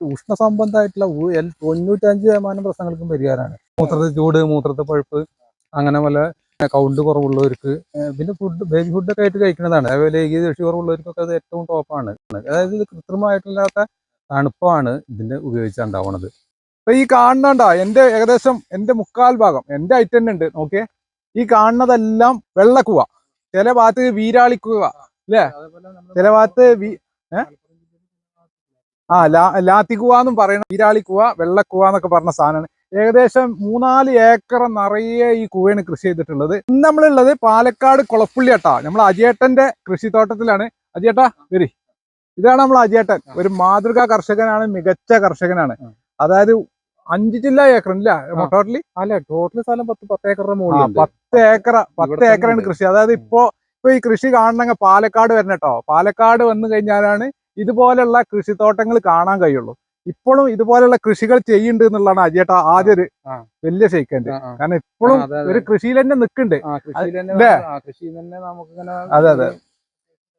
ഉഷ്ണ സംബന്ധമായിട്ടുള്ള ഉ- എൽ- തൊണ്ണൂറ്റഞ്ച് ശതമാനം പ്രശ്നങ്ങൾക്കും പരിഹാരമാണ്. മൂത്രത്തെ ചൂട് മൂത്രത്തെ പഴുപ്പ് അങ്ങനെ പോലെ കൗണ്ട് കുറവുള്ളവർക്ക് ഏഹ് പിന്നെ ഫുഡ് ബേബി ഫുഡൊക്കെ ആയിട്ട് കഴിക്കുന്നതാണ്. അതേപോലെ ഈ കൃഷി കുറവുള്ളവർക്കൊക്കെ അത് ഏറ്റവും ടോപ്പാണ് അതായത് ഇത് കൃത്രിമമായിട്ടില്ലാത്ത തണുപ്പാണ് ഇതിന്റെ ഉപയോഗിച്ചുണ്ടാവണത്. അപ്പൊ ഈ കാണുന്നുണ്ടോ എന്റെ ഏകദേശം എന്റെ മുക്കാൽ ഭാഗം എന്റെ ഐറ്റം തന്നെ ഉണ്ട് നോക്കിയേ. ഈ കാണുന്നതെല്ലാം വെള്ളക്കുവ. ചില ഭാഗത്ത് വീരാളിക്കുക അല്ലേ? ചില ഭാഗത്ത് വീ- ഏ? ആ ലാ ലാത്തിക്കുവ എന്നും പറയണം ഈരാളിക്കുവ വെള്ളക്കുവ എന്നൊക്കെ പറഞ്ഞ സാധനമാണ്. ഏകദേശം മൂന്നാൽ ഏക്കർ നിറയെ ഈ കുവയാണ് കൃഷി ചെയ്തിട്ടുള്ളത്. ഇന്ന് നമ്മളുള്ളത് പാലക്കാട് കുളപ്പുള്ളി അട്ടാ നമ്മൾ അജയേട്ടന്റെ കൃഷിത്തോട്ടത്തിലാണ്. അജയേട്ടാ വരി. ഇതാണ് നമ്മൾ അജയേട്ടൻ. ഒരു മാതൃകാ കർഷകനാണ് മികച്ച കർഷകനാണ്. അതായത് അഞ്ച് ജില്ല ഏക്കർ ഇല്ല ടോട്ടലി? അല്ല ടോട്ടലി സ്ഥലം പത്ത് പത്ത് ഏക്കറിന് മുകളിൽ പത്ത് ഏക്കർ പത്ത് ഏക്കറാണ് കൃഷി. അതായത് ഇപ്പോ ഇപ്പൊ ഈ കൃഷി കാണണമെങ്കിൽ പാലക്കാട് വരണം കേട്ടോ പാലക്കാട് വന്നു കഴിഞ്ഞാലാണ് ഇതുപോലെയുള്ള കൃഷിത്തോട്ടങ്ങൾ കാണാൻ കഴിയുള്ളൂ. ഇപ്പോഴും ഇതുപോലെയുള്ള കൃഷികൾ ചെയ്യുന്നുണ്ട് എന്നുള്ളതാണ് അജയേട്ട ആദ്യ ഒരു വലിയ ആ. കാരണം ഇപ്പോഴും. ഒരു കൃഷിയിൽ തന്നെ നിൽക്കുന്നുണ്ട്. അതെ, അതെ.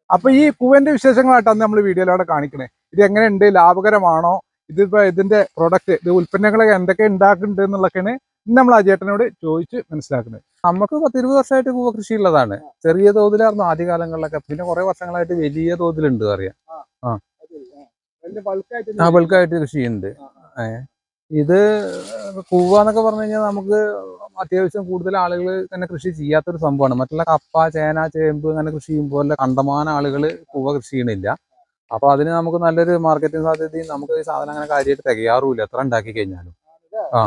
അപ്പൊ ഈ കുവന്റെ വിശേഷങ്ങളായിട്ടാണ് നമ്മൾ വീഡിയോയിലൂടെ കാണിക്കണേ. ഇത് എങ്ങനെയുണ്ട്? ലാഭകരമാണോ? ഇതിപ്പോ ഇതിന്റെ പ്രൊഡക്റ്റ് ഇത് ഉൽപ്പന്നങ്ങളൊക്കെ എന്തൊക്കെ ഉണ്ടാക്കുന്നുണ്ട് എന്നുള്ളതൊക്കെയാണ് നമ്മൾ അജേട്ടനോട് ചോദിച്ച് മനസ്സിലാക്കുന്നത്. നമുക്ക് പത്തിരുപത് വർഷമായിട്ട് കൂവ കൃഷി ഉള്ളതാണ് ചെറിയ തോതിലായിരുന്നു ആദ്യകാലങ്ങളിലൊക്കെ. പിന്നെ കുറെ വർഷങ്ങളായിട്ട് വലിയ തോതിലുണ്ട് അറിയാം ആ. ബൾക്കായിട്ട് കൃഷി ഉണ്ട് ഇത് കൂവ എന്നൊക്കെ പറഞ്ഞു കഴിഞ്ഞാൽ നമുക്ക് അത്യാവശ്യം കൂടുതൽ ആളുകൾ തന്നെ കൃഷി ചെയ്യാത്തൊരു സംഭവമാണ്. മറ്റുള്ള കപ്പ ചേന ചേമ്പ് അങ്ങനെ കൃഷി ചെയ്യുമ്പോൾ കണ്ടമാന ആളുകൾ കൂവ കൃഷി ചെയ്യണില്ല. അപ്പൊ അതിന് നമുക്ക് നല്ലൊരു മാർക്കറ്റിംഗ് സാധ്യതയും നമുക്ക് ഈ സാധനം അങ്ങനെ കാര്യമായിട്ട് തികയാറുമില്ല. എത്ര ഉണ്ടാക്കി കഴിഞ്ഞാലും. ആ.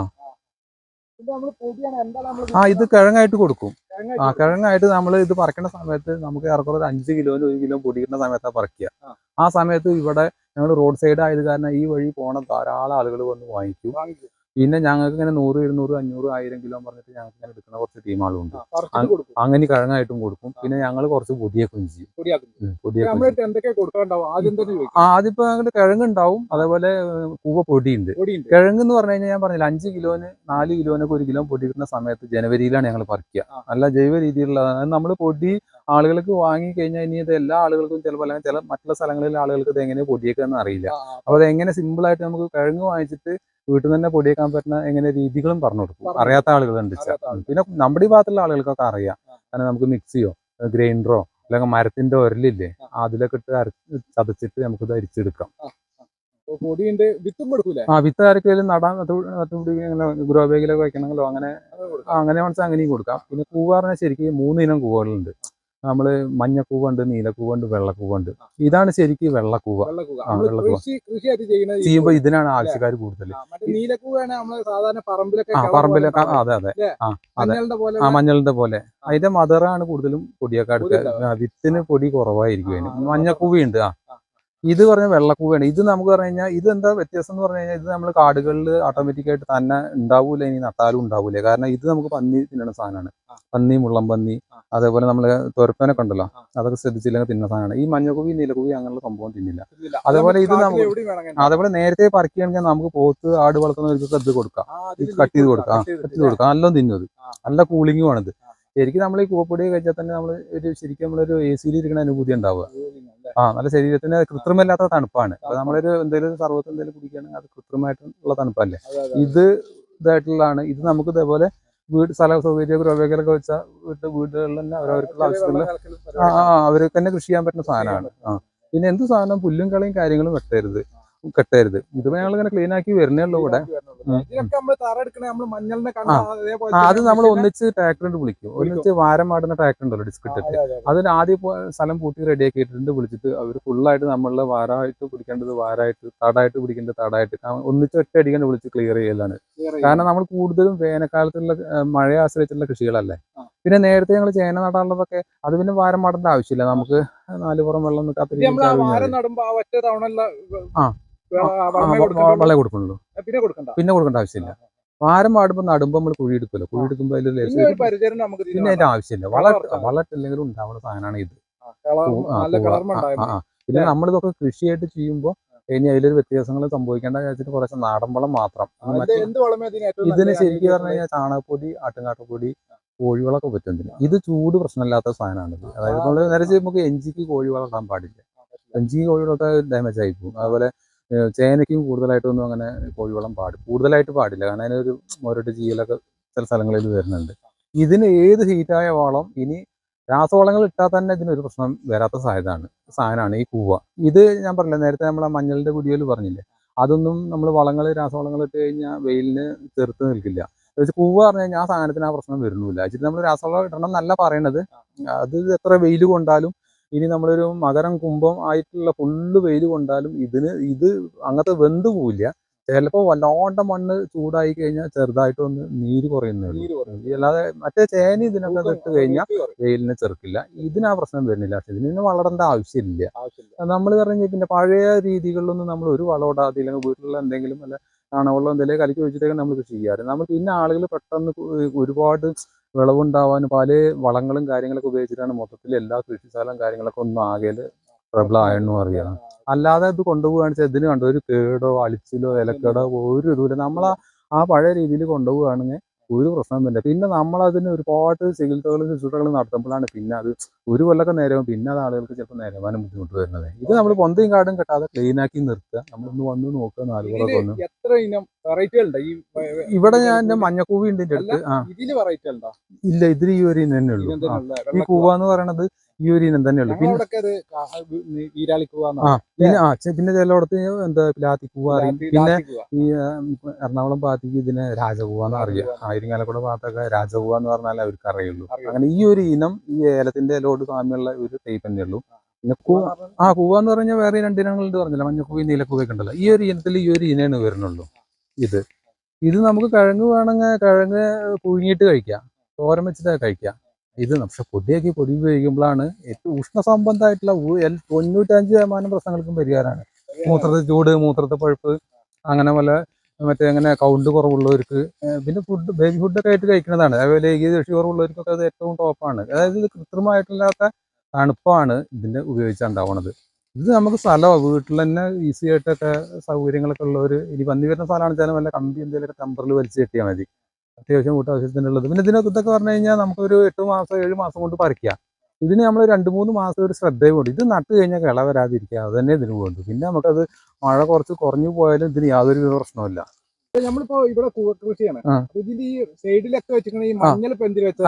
ഇത് കിഴങ്ങായിട്ട് കൊടുക്കും. ആ കിഴങ്ങായിട്ട് നമ്മൾ ഇത് പറിക്കുന്ന സമയത്ത് നമുക്ക് ഏറെക്കുറെ ഒരു അഞ്ച് കിലോന് ഒരു കിലോ പൊടിക്കുന്ന സമയത്താണ് പറിക്കുക. ആ. ആ സമയത്ത് ഇവിടെ ഞങ്ങൾ റോഡ് സൈഡ് ആയത് കാരണം ഈ വഴി പോണ ധാരാളം ആളുകൾ വന്ന് വാങ്ങിക്കും. പിന്നെ ഞങ്ങൾക്ക് ഇങ്ങനെ നൂറ് ഇരുന്നൂറ് അഞ്ഞൂറ് ആയിരം കിലോ പറഞ്ഞിട്ട് ഞങ്ങൾക്ക് ഇങ്ങനെ എടുക്കുന്ന കുറച്ച് ടീമാളുണ്ട് അങ്ങനെ കിഴങ്ങായിട്ടും കൊടുക്കും. പിന്നെ ഞങ്ങൾ കുറച്ച് പുതിയ ചെയ്യും. പുതിയ പൊടിയൊക്കെ കൊടുക്കാണ്ടാവും ആദ്യം അതിപ്പോ ഞങ്ങളുടെ കിഴങ്ങുണ്ടാവും. അതേപോലെ പൂവ കൂവ പൊടിയുണ്ട്. കിഴങ്ങ് എന്ന് പറഞ്ഞു കഴിഞ്ഞാൽ ഞാൻ പറഞ്ഞില്ല അഞ്ച് കിലോന് നാല് കിലോനൊക്കെ ഒരു കിലോ പൊടി കിട്ടുന്ന സമയത്ത് ജനുവരിയിലാണ് ഞങ്ങൾ പറിക്കുക. നല്ല ജൈവ രീതിയിലുള്ളതാണ് നമ്മൾ പൊടി ആളുകൾക്ക് വാങ്ങി കഴിഞ്ഞാൽ ഇനി ഇത് എല്ലാ ആളുകൾക്കും ചിലപ്പോൾ അല്ലെങ്കിൽ ചില മറ്റുള്ള സ്ഥലങ്ങളിലെ ആളുകൾക്ക് ഇത് എങ്ങനെ പൊടിയേക്കുക എന്ന് അറിയില്ല അപ്പോൾ അത് എങ്ങനെ സിമ്പിൾ ആയിട്ട് നമുക്ക് കിഴങ്ങ് വാങ്ങിച്ചിട്ട് വീട്ടിൽ നിന്ന് തന്നെ പൊടിയേക്കാൻ പറ്റുന്ന എങ്ങനെ രീതികളും പറഞ്ഞു കൊടുക്കും. അറിയാത്ത ആളുകൾ. ഉണ്ട് പിന്നെ നമ്മുടെ ഈ ഭാഗത്തുള്ള ആളുകൾക്കൊക്കെ അറിയാം. കാരണം നമുക്ക് മിക്സിയോ ഗ്രൈൻഡറോ അല്ലെങ്കിൽ മരത്തിന്റെ ഒരലില്ലേ അതിലൊക്കെ ഇട്ട് അരച്ച് ചതച്ചിട്ട് നമുക്ക് ഇത് അരിച്ചെടുക്കാം. ആ വിത്ത് ആർക്കെങ്കിലും നടാൻ ഗ്രോ ബാഗിലൊക്കെ വെക്കണമെങ്കിലോ അങ്ങനെ അങ്ങനെ മനസ്സിൽ അങ്ങനെയും കൊടുക്കാം. പിന്നെ കൂവ പറഞ്ഞാൽ ശരിക്കും മൂന്ന് ഇനം കൂവകളുണ്ട് നമ്മൾ മഞ്ഞക്കൂവ ഉണ്ട് നീലക്കൂവ ഉണ്ട് വെള്ളക്കൂവ ഉണ്ട്. ഇതാണ് ശരിക്കും വെള്ളക്കൂവ. ചെയ്യുന്നത് ചെയ്യുമ്പോൾ ഇതിനാണ് ആവശ്യക്കാർ കൂടുതൽ ആ, പറമ്പിലൊക്കെ അതെ അതെ. ആ അതെ. ആ മഞ്ഞളിന്റെ പോലെ. അതിന്റെ മദറാണ് കൂടുതലും പൊടിയൊക്കെ അടുത്ത് എടുക്കുക വിത്തിന് പൊടി കുറവായിരിക്കും അതിന്. മഞ്ഞക്കൂവയുണ്ട് ആ. ഇത് പറഞ്ഞ വെള്ളക്കൂവയാണ്. ഇത് നമുക്ക് പറഞ്ഞു കഴിഞ്ഞാൽ ഇത് എന്താ വ്യത്യാസം എന്ന് പറഞ്ഞു കഴിഞ്ഞാൽ ഇത് നമ്മൾ കാടുകളിൽ ഓട്ടോമാറ്റിക് ആയിട്ട് തന്നെ ഉണ്ടാവൂല ഇനി നട്ടാലും ഉണ്ടാവൂല. കാരണം ഇത് നമുക്ക് പന്നി തിന്നണ സാധനമാണ്. പന്നി മുള്ളം പന്നി. അതേപോലെ നമ്മൾ തുരപ്പനൊക്കെ ഉണ്ടല്ലോ അതൊക്കെ ശ്രദ്ധിച്ചില്ലെങ്കിൽ തിന്ന സാധനമാണ്. ഈ മഞ്ഞക്കുവി നീലക്കുവി അങ്ങനെയുള്ള സംഭവം തിന്നില്ല. അതേപോലെ ഇത് നമുക്ക് അതേപോലെ നേരത്തെ പറിക്കുകയാണെങ്കിൽ നമുക്ക് പോത്ത് ആട് വളർത്തുന്നവർക്കൊക്കെ ഇത് കൊടുക്കാം. ഇത് കട്ട് ചെയ്ത് കൊടുക്കാം കട്ട് ചെയ്ത് കൊടുക്കാം. നല്ലോണം തിന്നത് അത്. നല്ല കൂളിംഗും ആണിത്. ശരിക്കും നമ്മൾ ഈ കൂവപ്പൊടി കഴിച്ചാൽ തന്നെ നമ്മൾ ഒരു ശരിക്കും നമ്മളൊരു എ സിയിൽ ഇരിക്കുന്ന അനുഭൂതി ഉണ്ടാവുക. ആ നല്ല ശരീരത്തിന് കൃത്രിമല്ലാത്ത തണുപ്പാണ്. അപ്പൊ നമ്മളൊരു എന്തെങ്കിലും സർവത്തെന്തെങ്കിലും കുടിക്കുകയാണെങ്കിൽ അത് കൃത്രിമമായിട്ടുള്ള തണുപ്പല്ലേ. ഇത് ഇതായിട്ടുള്ളതാണ്. ഇത് നമുക്ക് ഇതേപോലെ വീട് സ്ഥല സൗകര്യ ഗ്രഹവേഗലൊക്കെ വെച്ചാൽ വീട്ട് വീടുകളിൽ തന്നെ അവരവർക്കുള്ള ചെറിയ ആവശ്യത്തിലുള്ള ആ ആ അവർക്ക് തന്നെ കൃഷി ചെയ്യാൻ പറ്റുന്ന സാധനമാണ്. ആ. പിന്നെ എന്ത് സാധനം പുല്ലും കളയും കാര്യങ്ങളും വെട്ടരുത്. കെട്ടരുത്. ഇത് ഞങ്ങൾ ഇങ്ങനെ ക്ലീൻ ആക്കി വരുന്നേ ഉള്ളൂ ഇവിടെ. അത് നമ്മൾ ഒന്നിച്ച് ട്രാക്ടർ കൊണ്ട് വിളിക്കും. ഒന്നിച്ച് വാരം ആടുന്ന ട്രാക്ടർ ഉണ്ടല്ലോ ഡിസ്ക് ഇട്ടിട്ട്. അതെ, അതെ, അതെ. അതിന് ആദ്യം സ്ഥലം പൂട്ടി റെഡിയാക്കി ഇട്ടിട്ട് വിളിച്ചിട്ട്. അവർ ഫുള്ളായിട്ട് നമ്മളെ വാരമായിട്ട് പിടിക്കേണ്ടത് വാരമായിട്ട് തടായിട്ട് പിടിക്കേണ്ടത് തടായിട്ട്. ഒന്നിച്ച് ഒറ്റ അടിക്കാണ്ട് വിളിച്ച് ക്ലിയർ ചെയ്യലാണ്. കാരണം നമ്മൾ കൂടുതലും വേനൽക്കാലത്തുള്ള മഴയെ ആശ്രയിച്ചുള്ള കൃഷികളല്ലേ. പിന്നെ നേരത്തെ ഞങ്ങൾ ചേന നടാനുള്ളതൊക്കെ അത് പിന്നെ വാരം മാടേണ്ട ആവശ്യമില്ല. നമുക്ക് നാലുപുറം വെള്ളം നമ്മൾ ആ. വെള്ളം കൊടുക്കുന്നുള്ളൂ. പിന്നെ കൊടുക്കണ്ട. പിന്നെ കൊടുക്കേണ്ട ആവശ്യമില്ല. വാരം പാടുമ്പോൾ നടുമ്പോൾ നമ്മൾ കുഴി എടുക്കുമല്ലോ. കുഴി എടുക്കുമ്പോൾ അതിൽ പിന്നെ അതിന്റെ ആവശ്യമില്ല. വള. വളട്ടില്ലെങ്കിലും ഉണ്ടാവുന്ന സാധനമാണ് ഇത്. പിന്നെ നമ്മളിതൊക്കെ കൃഷിയായിട്ട് ചെയ്യുമ്പോൾ ഇനി അതിലൊരു വ്യത്യാസങ്ങൾ സംഭവിക്കേണ്ട വിചാരിച്ചിട്ട് കുറച്ച് നാടൻ വളം മാത്രം. വളമേ ഇതിന് ശരിക്കും പറഞ്ഞു? കഴിഞ്ഞാൽ ചാണകപ്പൊടി ആട്ടുംകാട്ടപ്പൊടി കോഴിവളമൊക്കെ പറ്റും ഇതിന് ഇത് ചൂട് പ്രശ്നമില്ലാത്ത സാധനമാണ് ഇത് അതായത് നമ്മൾ നേരെ നമുക്ക് എഞ്ചിക്ക് കോഴിവളം ഇടാൻ പാടില്ല. എഞ്ചിക്ക് കോഴിവളമൊക്കെ ഡാമേജ് ആയി പോകും. അതുപോലെ ചേനയ്ക്കും കൂടുതലായിട്ടൊന്നും അങ്ങനെ കോഴിവളം പാടില്ല കൂടുതലായിട്ട് പാടില്ല. കാരണം അതിനൊരു മുരട്ട് ചീയലൊക്കെ ചില സ്ഥലങ്ങളിൽ വരുന്നുണ്ട്. ഇതിന് ഏത് ഹീറ്റായ വളം ഇനി രാസവളങ്ങൾ ഇട്ടാൽ തന്നെ ഇതിനൊരു പ്രശ്നം വരാത്ത സാധ്യതയാണ്. സാധനമാണ് ഈ കൂവ. ഇത് ഞാൻ പറഞ്ഞില്ല നേരത്തെ നമ്മൾ ആ മഞ്ഞളിന്റെ കുടിയോൽ പറഞ്ഞില്ലേ അതൊന്നും നമ്മൾ വളങ്ങൾ രാസവളങ്ങൾ ഇട്ട് കഴിഞ്ഞാൽ വെയിലിന് ചെറുത്ത് നിൽക്കില്ല. കൂവ പറഞ്ഞു കഴിഞ്ഞാൽ ആ സാധനത്തിന് ആ പ്രശ്നം വരുന്നില്ല. വെച്ചിട്ട് നമ്മൾ രാസവളം ഇടണം എന്നല്ല പറയണത്. അത് എത്ര വെയിൽ കൊണ്ടാലും ഇനി നമ്മളൊരു മകരം കുംഭം ആയിട്ടുള്ള ഫുള്ള് വെയിൽ കൊണ്ടാലും ഇതിന് ഇത് അങ്ങനത്തെ വെന്ത് പോവില്ല. ചിലപ്പോൾ വല്ലാണ്ട മണ്ണ് ചൂടായി കഴിഞ്ഞാൽ ചെറുതായിട്ടൊന്ന് നീര് കുറയുന്നേ അല്ലാതെ മറ്റേ ചേന ഇതിനൊക്കെ ഇട്ട് കഴിഞ്ഞാൽ വെയിലിനെ ചെറുക്കില്ല. ഇതിനാ പ്രശ്നം വരുന്നില്ല. പക്ഷെ ഇതിന് വളരേണ്ട ആവശ്യമില്ല. നമ്മൾ പറഞ്ഞ പിന്നെ പഴയ രീതികളിലൊന്നും നമ്മൾ ഒരു വളം ഇടാതെ ഇല്ലെങ്കിൽ വീട്ടിലുള്ള എന്തെങ്കിലും വല്ല ചാണകവെള്ളം എന്തെങ്കിലും കലക്കി വെച്ചിട്ടൊക്കെ നമ്മൾ കൃഷി ചെയ്യാറ് നമ്മൾ പിന്നെ ആളുകൾ പെട്ടെന്ന് ഒരുപാട് വിളവുണ്ടാവാനും പല വളങ്ങളും കാര്യങ്ങളൊക്കെ ഉപയോഗിച്ചിട്ടാണ് മൊത്തത്തിൽ എല്ലാ കൃഷിസ്ഥലം കാര്യങ്ങളൊക്കെ ഒന്നും ആകെ പ്രബലമായെന്നും അറിയാം. അല്ലാതെ ഇത് കൊണ്ടുപോവുകയാണ് വെച്ചാൽ ഇതിന് കണ്ടോ? ഒരു കേടോ അളിച്ചിലോ ഇലക്കേടോ ഒരു ഇതുമില്ല. നമ്മൾ ആ പഴയ രീതിയിൽ കൊണ്ടുപോവുകയാണെങ്കിൽ ഒരു പ്രശ്നം തന്നെ പിന്നെ നമ്മളതിന് ഒരുപാട് ചികിത്സകളും ശുശ്രൂഷകളും നടത്തുമ്പോഴാണ് പിന്നെ അത് ഒരു കൊല്ലൊക്കെ നേരവും പിന്നെ അത് ആളുകൾക്ക് ചിലപ്പോൾ നേരമാനം ബുദ്ധിമുട്ട് വരുന്നത്. ഇത് നമ്മൾ പൊന്തയും കാടും കെട്ടാതെ ക്ലീൻ ആക്കി നിർത്തുക. നമ്മളൊന്ന് വന്ന് നോക്കുക നാല് പുറമൊക്കെ ഒന്ന്. എത്ര ഇനം വെറൈറ്റികളുണ്ട് ഈ ഇവിടെ ഞാൻ എന്റെ മഞ്ഞക്കൂവി ഉണ്ട് അടുത്ത്. ആ. ഇതിൽ വെറൈറ്റി ഉണ്ടോ? ഇല്ല ഇതിൽ ഈ ഒരു ഇനം തന്നെ ഉള്ളൂ. ഈ കൂവ എന്ന് പറയണത് ഈ ഒരു ഇനം തന്നെ ഉള്ളൂ. പിന്നെ ആ പിന്നെ ചിലയിടത്ത് എന്താ പിലാത്തി അറിയും. പിന്നെ ഈ എറണാകുളം ഭാഗത്തേക്ക് ഇതിനെ രാജകൂവ എന്ന് അറിയാം ആയിരങ്ങാലക്കുട ഭാഗത്തൊക്കെ രാജകൂവ എന്ന് പറഞ്ഞാൽ അവർക്ക് അറിയുള്ളൂ. അങ്ങനെ ഈ ഒരു ഇനം ഈ ഏലത്തിന്റെ ഇലോട് സാമ്യമുള്ള ഒരു ടൈപ്പ് തന്നെ ഉള്ളൂ. പിന്നെ ആ കൂവ എന്ന് പറഞ്ഞാൽ വേറെ രണ്ട് ഇനങ്ങളുണ്ട് പറഞ്ഞില്ല? മഞ്ഞക്കൂവി നീലക്കൂവൊക്കെ ഉണ്ടല്ലോ. ഈ ഒരു ഇനത്തിൽ ഈ ഒരു ഇനമാണ് വരുന്നുള്ളൂ ഇത്. ഇത് നമുക്ക് കിഴങ്ങ് വേണമെങ്കിൽ കിഴങ്ങ് പുഴുങ്ങിയിട്ട് കഴിക്കാം. തോരൻ വെച്ചിട്ട് കഴിക്കാം. ഇത് പക്ഷെ പൊടിയാക്കി പൊടി ഉപയോഗിക്കുമ്പോഴാണ് ഏറ്റവും ഉഷ്ണസംബന്ധമായിട്ടുള്ള തൊണ്ണൂറ്റഞ്ച് ശതമാനം പ്രശ്നങ്ങൾക്കും പരിഹാരമാണ്. മൂത്രത്തെ ചൂട് മൂത്രത്തെ പഴുപ്പ് അങ്ങനെ പോലെ മറ്റേ അങ്ങനെ കൗണ്ട് കുറവുള്ളവർക്ക് പിന്നെ ഫുഡ് ബേബി ഫുഡൊക്കെ ആയിട്ട് കഴിക്കുന്നതാണ്. അതേപോലെ ശേഷി കുറവുള്ളവർക്കൊക്കെ അത് ഏറ്റവും ടോപ്പാണ് അതായത് ഇത് കൃത്രിമമായിട്ടില്ലാത്ത തണുപ്പാണ് ഇതിന്റെ ഉപയോഗിച്ചുണ്ടാവണത്. ഇത് നമുക്ക് സ്ഥലമാണ് വീട്ടിൽ തന്നെ ഈസി ആയിട്ടൊക്കെ സൗകര്യങ്ങളൊക്കെ ഉള്ളവർ ഇനി വന്നു വരുന്ന സ്ഥലമാണെന്ന് വെച്ചാൽ വല്ല കമ്പി എന്തെങ്കിലുമൊക്കെ ടെമ്പറിൽ വലിച്ചു കെട്ടിയാൽ മതി. അത്യാവശ്യം വീട്ടാവശ്യത്തിനുള്ളത് പിന്നെ ഇതിനൊക്കെ ഇതൊക്കെ പറഞ്ഞു കഴിഞ്ഞാൽ നമുക്കൊരു എട്ട് മാസം ഏഴ് മാസം കൊണ്ട് പറിക്കാം. ഇതിന് നമ്മൾ രണ്ട് മൂന്ന് മാസം ഒരു ശ്രദ്ധയും കൊണ്ട് ഇത് നട്ട് കഴിഞ്ഞാൽ കിള വരാതിരിക്കുക. അത് തന്നെ ഇതിന് വേണ്ടു പിന്നെ നമുക്കത് മഴ കുറച്ച് കുറഞ്ഞു പോയാലും ഇതിന് യാതൊരു പ്രശ്നമില്ല നമ്മളിപ്പോ ഇവിടെ കൃഷിയാണ്. ഇതിന്റെ ഈ സൈഡിലൊക്കെ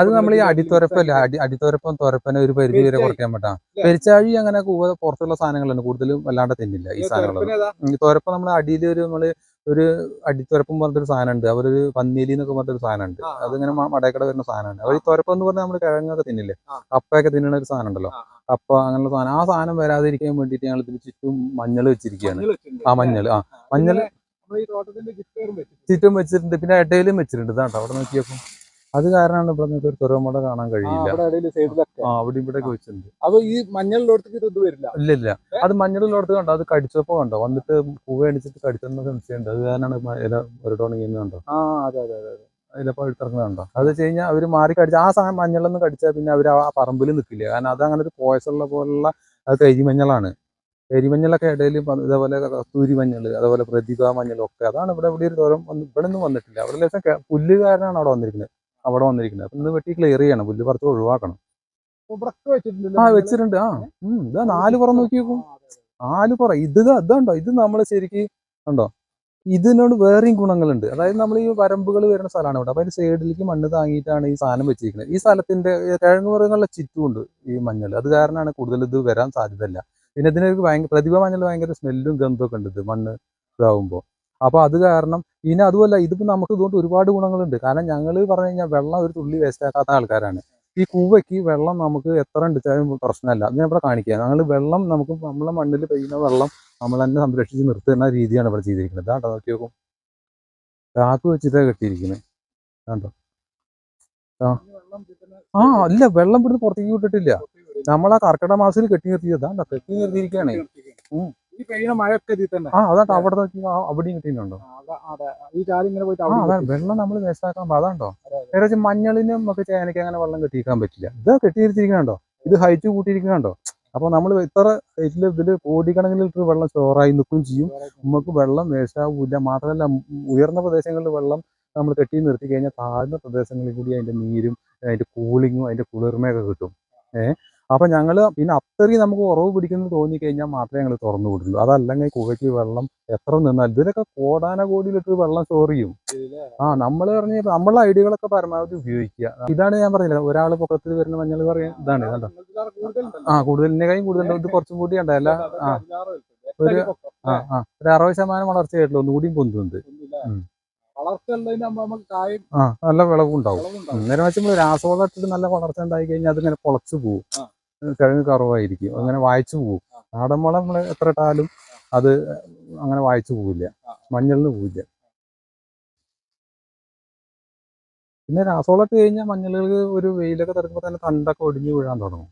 അത് നമ്മൾ ഈ അടിത്തുരപ്പല്ല അടി അടിത്തുരപ്പം തുരപ്പനെ ഒരു പരിധി വരെ കുറയ്ക്കാൻ പറ്റാം? പെരിച്ചാഴി അങ്ങനെ കൂവ പുറത്തുള്ള സാധനങ്ങളാണ് കൂടുതലും വല്ലാണ്ട് തിന്നില്ല ഈ സാധനങ്ങൾ തുരപ്പം നമ്മൾ അടിയിൽ ഒരു നമ്മൾ ഒരു അടിത്തുരപ്പം പറഞ്ഞിട്ടൊരു സാധനമുണ്ട്. അവരൊരു പന്നീലി എന്നൊക്കെ പറഞ്ഞൊരു സാധനം ഉണ്ട് ആ, ആ. അതിങ്ങനെ മടയക്കട വരുന്ന സാധനമുണ്ട്. അവർ ഈ തുരപ്പം എന്ന് പറഞ്ഞാൽ നമ്മൾ കിഴങ്ങൊക്കെ തിന്നില്ലേ. കപ്പയൊക്കെ തിന്നണ ഒരു സാധനം ഉണ്ടല്ലോ കപ്പ അങ്ങനെയുള്ള സാധനം. ആ സാധനം വരാതിരിക്കാൻ വേണ്ടിയിട്ട് ഞങ്ങൾ ഇതിന് ചുറ്റും മഞ്ഞൾ വെച്ചിരിക്കുകയാണ്. ആ മഞ്ഞൾ. ആ മഞ്ഞൾ ചുറ്റും വെച്ചിട്ടുണ്ട്. ചുറ്റും വെച്ചിട്ടുണ്ട്. പിന്നെ ഇടയിലും വെച്ചിട്ടുണ്ട്. ഇതാട്ടോ. അവിടെ നോക്കിയപ്പോൾ അത് കാരണമാണ് ഇവിടെ നിങ്ങൾക്ക് ഒരു തുറമുട കാണാൻ കഴിയില്ല. അവിടെ ആ അവിടെ ഇവിടെ വെച്ചിട്ടുണ്ട്. അപ്പൊ ഈ മഞ്ഞളിലോടത്തേക്ക് ഇത് ഇത് വരില്ല. ഇല്ല ഇല്ല. അത് മഞ്ഞളിലോടത്ത് കണ്ടോ? അത് കടിച്ചപ്പോ കണ്ടോ? വന്നിട്ട് പൂവ് അടിച്ചിട്ട് കടിച്ചെന്ന സംശയമുണ്ട്. അത് കാരണമാണ് ഇല ഒരിടോണെങ്കിൽ കണ്ടോ? ആ അതെ അതെ അതെ കണ്ടോ? അത് വെച്ച് കഴിഞ്ഞാൽ അവർ മാറി കടിച്ച ആ സാധനം മഞ്ഞളൊന്നും കടിച്ചാൽ പിന്നെ അവർ ആ പറമ്പിൽ നിൽക്കില്ല കാരണം അത് അങ്ങനെ ഒരു പോയസുള്ള പോലുള്ള അത് കരിമഞ്ഞളാണ്. കരിമഞ്ഞളൊക്കെ ഇടയിൽ ഇതേപോലെ കസ്തൂരി മഞ്ഞൾ അതേപോലെ പ്രതിഭ മഞ്ഞൾ ഒക്കെ അതാണ് ഇവിടെ ഇവിടെ ഒരു വന്ന് ഇവിടെ ഒന്നും വന്നിട്ടില്ല. അവിടെ ലക്ഷം പുല്ല് കാരനാണ് അവിടെ വന്നിരിക്കുന്നത്. അവിടെ വന്നിരിക്കുന്നത്. അപ്പം ഇന്ന് വെട്ടി ക്ലിയർ ചെയ്യണം. പുല്ല് പറിച്ച് ഒഴിവാക്കണം. ആ വെച്ചിട്ടുണ്ട്. ആ ഉം, ഇതാ നാല് പുറം നോക്കി നോക്കും. നാല് പുറം. ഇത് ഇതുണ്ടോ ഇത് നമ്മൾ ശരിക്ക് ഉണ്ടോ ഇതിനോട് വേറെയും ഗുണങ്ങളുണ്ട്. അതായത് നമ്മൾ ഈ വരമ്പുകൾ വരുന്ന സ്ഥലമാണ് ഇവിടെ. അപ്പോൾ അതിന്റെ സൈഡിലേക്ക് മണ്ണ് താങ്ങിയിട്ടാണ് ഈ സാധനം വെച്ചിരിക്കുന്നത്. ഈ സ്ഥലത്തിന്റെ കിഴങ്ങ് മൃഗങ്ങളുടെ ചുറ്റുമുണ്ട് ഈ മഞ്ഞൾ അത് കാരണമാണ് കൂടുതൽ ഇത് വരാൻ സാധ്യതയില്ല. പിന്നെ ഇതിനൊരു ഭയങ്കര പ്രതിഭ മഞ്ഞൾ ഭയങ്കര സ്മെല്ലും ഗന്ധമൊക്കെ ഉണ്ട് ഇത് മണ്ണ് ഇതാവുമ്പോൾ അപ്പോൾ അത് കാരണം പിന്നെ അതുമല്ല ഇതിപ്പോൾ നമുക്ക് ഇതുകൊണ്ട് ഒരുപാട് ഗുണങ്ങളുണ്ട്. കാരണം ഞങ്ങൾ പറഞ്ഞു കഴിഞ്ഞാൽ വെള്ളം ഒരു തുള്ളി വേസ്റ്റ് ആക്കാത്ത ആൾക്കാരാണ്. ഈ കൂവയ്ക്ക് വെള്ളം നമുക്ക് എത്ര ഉണ്ടിച്ചാലും പ്രശ്നമല്ല ഞാൻ ഇവിടെ കാണിക്കുക ഞങ്ങൾ വെള്ളം നമുക്ക് നമ്മളെ മണ്ണിൽ പെയ്യുന്ന വെള്ളം നമ്മൾ തന്നെ സംരക്ഷിച്ച് നിർത്തുന്ന രീതിയാണ് ഇവിടെ ചെയ്തിരിക്കുന്നത്. കേട്ടോ നോക്കി നോക്കും. ചാക്ക് വെച്ചിട്ടാണ് കെട്ടിയിരിക്കുന്നത് കണ്ടോ ആ. അല്ല വെള്ളം ഇവിടുന്ന് പുറത്തേക്ക് വിട്ടിട്ടില്ല. നമ്മൾ ആ കർക്കിടക മാസത്തിൽ കെട്ടി നിർത്തിയതാണ് കെട്ടി നിർത്തിയിരിക്കുകയാണ്. ഈ പെയ്യുന്ന മഴയൊക്കെ ഇതിൽ തന്നെ. ആ അതാട്ടോ അവിടെ നോക്കി ആ, അവിടെയും കിട്ടിയിട്ടുണ്ടോ? അതെ ഈ ഇങ്ങനെ പോയിട്ട് ആ അതാണ്. വെള്ളം നമ്മൾ വേസ്റ്റ് ആക്കാൻ അതാണ്ടോ അതെ, ഏകദേശം മഞ്ഞളിനും ഒക്കെ ചേനയ്ക്ക് അങ്ങനെ വെള്ളം കെട്ടിയിരിക്കാൻ പറ്റില്ല. ഇത് കെട്ടിയിരിച്ചിരിക്കണോ ഇത് ഹൈറ്റ് കൂട്ടിയിരിക്കണോ അപ്പൊ നമ്മൾ ഇത്ര ഇതിൽ ഇതിൽ കോടിക്കണക്കിന് ലിറ്റർ വെള്ളം സ്റ്റോറായി നിൽക്കുകയും ചെയ്യും. നമുക്ക് വെള്ളം വേസ്റ്റാവില്ല മാത്രമല്ല ഉയർന്ന പ്രദേശങ്ങളിൽ വെള്ളം നമ്മൾ കെട്ടി നിർത്തി കഴിഞ്ഞാൽ താഴ്ന്ന പ്രദേശങ്ങളിൽ കൂടി അതിന്റെ നീരും അതിന്റെ കൂളിങ്ങും അതിന്റെ കുളിർമയൊക്കെ കിട്ടും. ഏഹ്? അപ്പൊ ഞങ്ങൾ പിന്നെ അത്രയും നമുക്ക് ഉറവ് പിടിക്കുന്നു തോന്നി കഴിഞ്ഞാൽ മാത്രമേ ഞങ്ങൾ തുറന്നു വിടുള്ളൂ. അതല്ലെങ്കിൽ കുവയ്ക്ക് വെള്ളം എത്ര നിന്നാൽ ഇതിലൊക്കെ കോടാന ലിറ്റർ വെള്ളം സോറിയും ചെയ്യും. ആ നമ്മൾ പറഞ്ഞ നമ്മളെ ഐഡിയകളൊക്കെ പരമാവധി ഉപയോഗിക്കുക. ഇതാണ് ഞാൻ പറഞ്ഞില്ല ഒരാൾ പൊക്കത്തിൽ വരുന്ന മഞ്ഞൾ പറയാൻ ഇതാണ് കണ്ടോ ആ കൂടുതലിനേക്കാളും കൂടുതൽ ഇത് കുറച്ചും കൂടി ഉണ്ടല്ല ആ. ഒരു ആ ആ. ഒരു അറുപത് ശതമാനം വളർച്ചയായിട്ടുള്ളൂ ഒന്നുകൂടിയും കായും ആ നല്ല വിളവും ഉണ്ടാവും. വെച്ചാൽ നമ്മൾ രാസവളം ഇട്ടിട്ട് നല്ല വളർച്ച ഉണ്ടായി കഴിഞ്ഞാൽ അതിങ്ങനെ പൊളച്ചു പോകും. കിഴങ്ങ് കുറവായിരിക്കും. അങ്ങനെ വായിച്ചു പോകും. നാടൻ വളം നമ്മൾ എത്ര ഇട്ടാലും അത് അങ്ങനെ വായിച്ചു പോവില്ല. ആ. മഞ്ഞളിന് പോവില്ല. പിന്നെ രാസവളം ഇട്ട് കഴിഞ്ഞാൽ മഞ്ഞളുകൾ ഒരു വെയിലൊക്കെ തടുക്കുമ്പോൾ തന്നെ തണ്ടൊക്കെ ഒടിഞ്ഞു വീഴാൻ തുടങ്ങും.